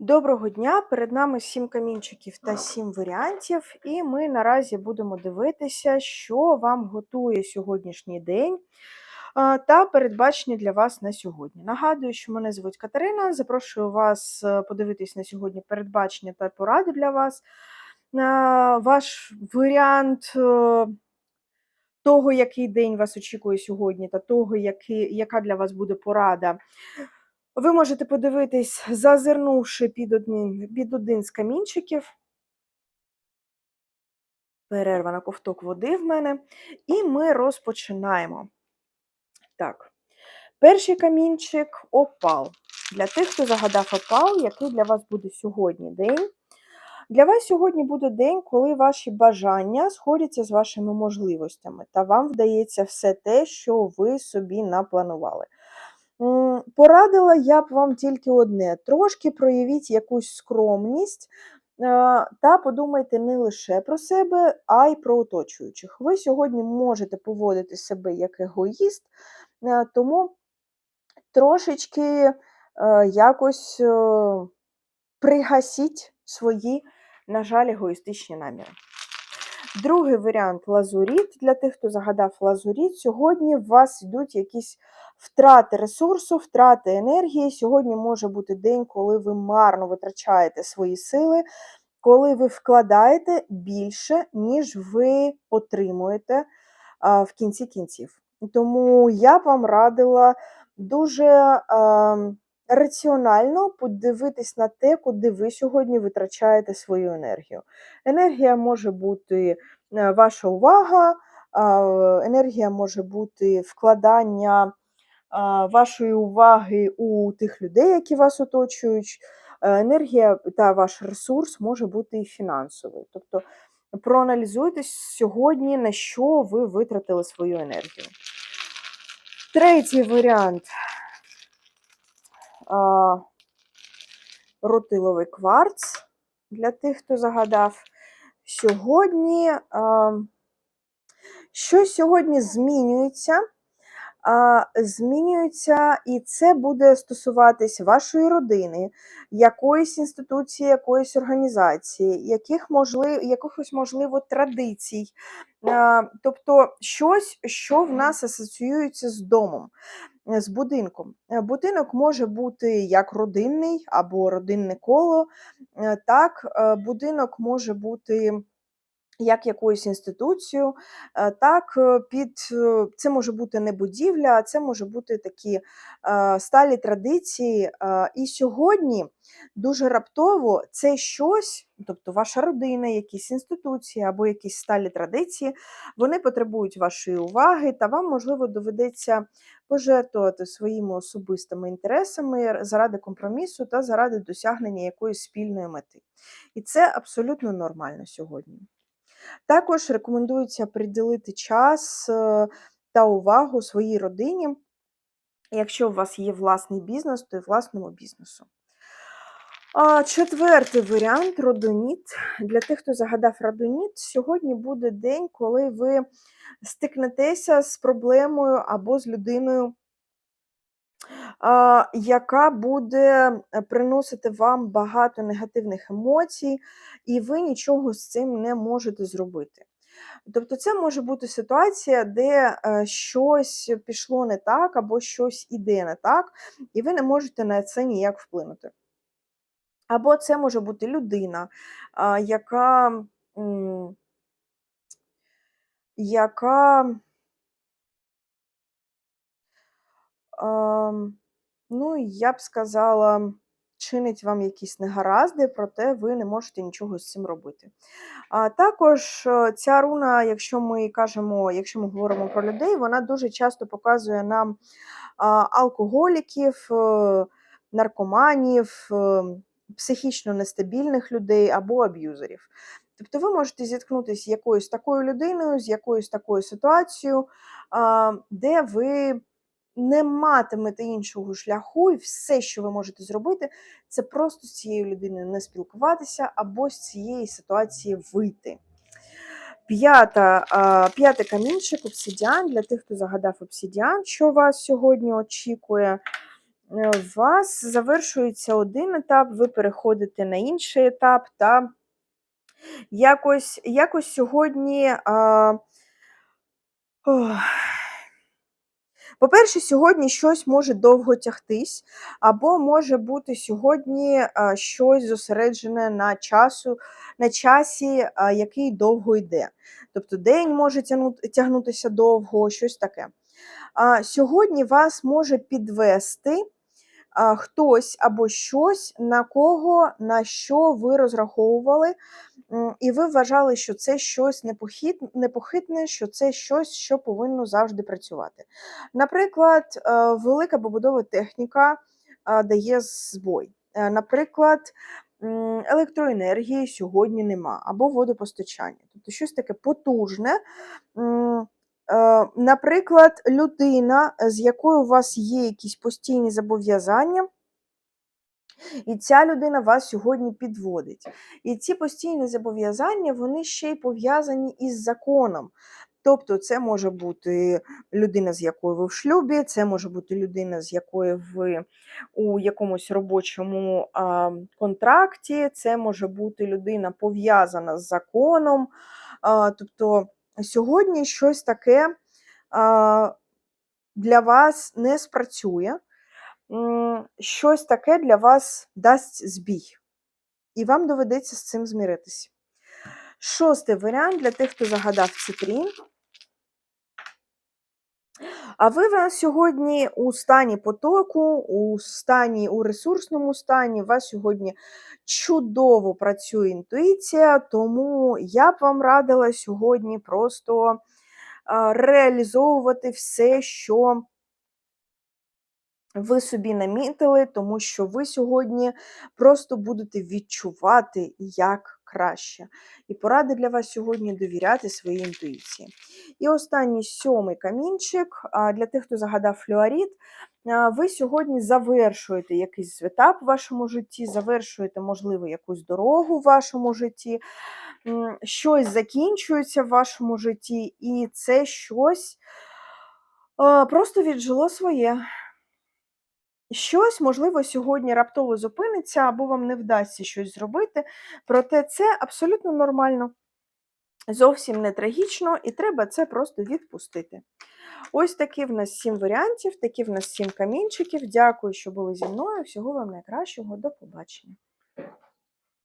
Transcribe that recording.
Доброго дня! Перед нами 7 камінчиків та 7 варіантів, і ми наразі будемо дивитися, що вам готує сьогоднішній день та передбачення для вас на сьогодні. Нагадую, що мене звуть Катерина. Запрошую вас е, подивитись на сьогодні передбачення та поради для вас. Ваш варіант е, того, який день вас очікує сьогодні, та того, який, яка для вас буде порада. Ви можете подивитись, зазирнувши під один, під один з камінчиків. Перерва на ковток води в мене. І ми розпочинаємо. Так, перший камінчик опал. Для тих, хто загадав опал, який для вас буде сьогодні день. Для вас сьогодні буде день, коли ваші бажання сходяться з вашими можливостями, та вам вдається все те, що ви собі напланували. Порадила я б вам тільки одне: трошки проявіть якусь скромність е, та подумайте не лише про себе, а й про оточуючих. Ви сьогодні можете поводити себе як егоїст, е, тому трошечки е, якось пригасіть свої, на жаль, егоїстичні наміри. Другий варіант лазуріт. Для тих, хто загадав лазуріт, сьогодні у вас йдуть якісь втрати ресурсу, втрати енергії. Сьогодні може бути день, коли ви марно витрачаєте свої сили, коли ви вкладаєте більше, ніж ви отримуєте в кінці кінців. Тому я б вам радила дуже а, раціонально подивитись на те, куди ви сьогодні витрачаєте свою енергію. Енергія може бути е, ваша увага, енергія може бути вкладання вашої уваги у тих людей, які вас оточують. Е, Енергія та ваш ресурс може бути і фінансовий. Тобто проаналізуйте сьогодні, на що ви витратили свою енергію. Третій варіант а, рутиловий кварц для тих, хто загадав. Сьогодні щось сьогодні змінюється. Змінюється, і це буде стосуватись вашої родини, якоїсь інституції, якоїсь організації, яких можлив, якихось, можливо, традицій. Тобто щось, що в нас асоціюється з домом, з будинком. Е, Будинок може бути як родинний або родинне коло, е, так, е, будинок може бути як якоюсь інституцію, е, так, е, під е, це може бути не будівля, а це може бути такі сталі традиції. І сьогодні дуже раптово це щось, тобто ваша родина, якісь інституції або якісь сталі традиції, вони потребують вашої уваги, та вам, можливо, доведеться пожертвувати своїми особистими інтересами заради компромісу та заради досягнення якоїсь спільної мети. І це абсолютно нормально сьогодні. Також рекомендується приділити час е, та увагу своїй родині. Якщо у вас є власний бізнес, то й власному бізнесу. Четвертий варіант родоніт. Для тих, хто загадав родоніт, сьогодні буде день, коли ви стикнетеся з проблемою або з людиною, яка буде е, приносити вам багато негативних емоцій, і ви нічого з цим не можете зробити. Тобто це може бути ситуація, де е, щось пішло не так, або щось іде не так, і ви не можете на це ніяк вплинути. Або це може бути людина, яка, яка ам, ну, я б сказала, чинить вам якісь негаразди, проте ви не можете нічого з цим робити. А також е, ця руна, якщо ми кажемо, якщо ми говоримо про людей, вона дуже часто показує нам алкоголіків, е, наркоманів, е, психічно нестабільних людей або аб'юзерів. Тобто ви можете зіткнутися з якоюсь такою людиною, з якоюсь такою ситуацією, де ви не матимете іншого шляху, і все, що ви можете зробити, це просто з цією людиною не спілкуватися або з цієї ситуації вийти. П'ята, п'ятий камінчик обсидіан для тих, хто загадав обсидіан, що вас сьогодні очікує. е, у вас завершується один етап, ви переходите на інший етап, та якось, якось сьогодні. А, ох, по-перше, сьогодні щось може довго тягтись, або може бути сьогодні щось зосереджене на часу, на часі, який довго йде. Тобто день може тягнутися довго, щось таке. Сьогодні вас може підвести хтось або щось, на кого, на що ви розраховували, і ви вважали, що це щось непохит, непохитне, що це щось, що повинно завжди працювати. Наприклад, е, велика побудова техніка дає збой. Е, Наприклад, електроенергії сьогодні нема, або водопостачання. Тобто щось таке потужне. Е, Наприклад, людина, з якою у вас є якісь постійні зобов'язання, і ця людина вас сьогодні підводить. І ці постійні зобов'язання, вони ще й пов'язані із законом. Тобто, це може бути людина, з якою ви в шлюбі, це може бути людина, з якою ви у якомусь робочому а, контракті, це може бути людина пов'язана з законом. А, тобто, сьогодні щось таке а, для вас не спрацює, щось таке для вас дасть збій, і вам доведеться з цим зміритися. Шостий варіант для тих, хто загадав цитрін. А ви в нас сьогодні у стані потоку, у стані, у ресурсному стані, у вас сьогодні чудово працює інтуїція, тому я б вам радила сьогодні просто реалізовувати все, що ви собі намітили, тому що ви сьогодні просто будете відчувати як краще. І поради для вас сьогодні довіряти своїй інтуїції. І останній сьомий камінчик для тих, хто загадав флюорит. Ви сьогодні завершуєте якийсь етап в вашому житті, завершуєте, можливо, якусь дорогу в вашому житті, щось закінчується в вашому житті, і це щось просто віджило своє. Щось, можливо, сьогодні раптово зупиниться або вам не вдасться щось зробити, проте це абсолютно нормально, зовсім не трагічно, і треба це просто відпустити. Ось такі в нас сім варіантів, такі в нас сім камінчиків. Дякую, що були зі мною. Всього вам найкращого. До побачення.